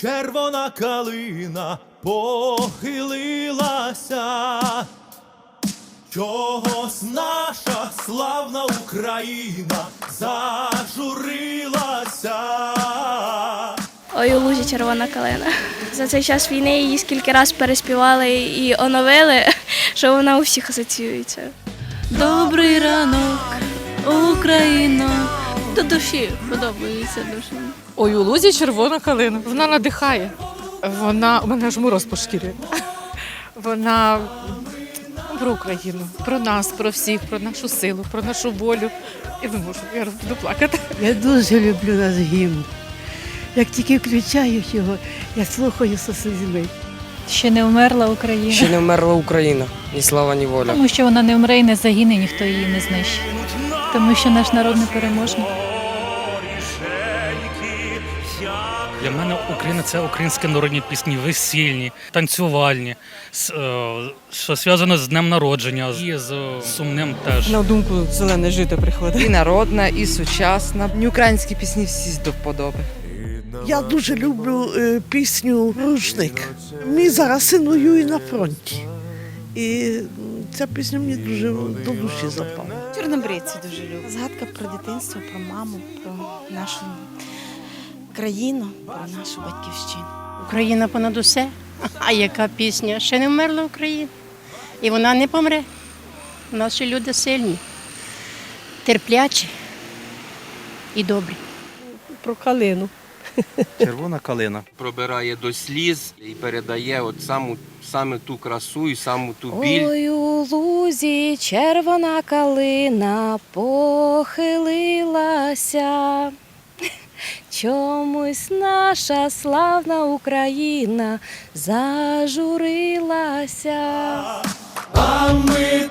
червона калина похилилася. Чогось наша славна Україна зажурилася. Ой, у лузі червона калина. За цей час війни її скільки раз переспівали і оновили, що вона у всіх асоціюється. Добрий ранок, Україно. До душі подобається дуже. Ой, у лузі червона калина. Вона надихає. Вона у мене аж мороз по шкірі. Вона про Україну, про нас, про всіх, про нашу силу, про нашу волю. Я не можу, я буду плакати. Я дуже люблю наш гімн. Як тільки включаю його, я слухаю зі слізьми. Ще не вмерла Україна. Ще не вмерла Україна, ні слава, ні воля. Тому що вона не вмре і не загине, ніхто її не знищить. Тому що наш народ непереможний. Для мене Україна це українські народні пісні, весільні, танцювальні, з, е, що зв'язано з днем народження, і з е, сумним теж. На думку зелене жито приходить. І народна, і сучасна. Мені українські пісні всі до вподоби. Я дуже люблю е, пісню Рушник. Мій зараз син воює на фронті. І ця пісня мені дуже до душі запала. Чорнобривці дуже люблю. Згадка про дитинство, про маму, про нашу країну, про нашу батьківщину. Україна понад усе. А яка пісня? Ще не вмерла Україна. І вона не помре. Наші люди сильні, терплячі і добрі. Про калину. Червона калина. Пробирає до сліз і передає от саму саме ту красу і саму ту біль. Ой, у лузі червона калина похилилася. Чомусь наша славна Україна зажурилася. А ми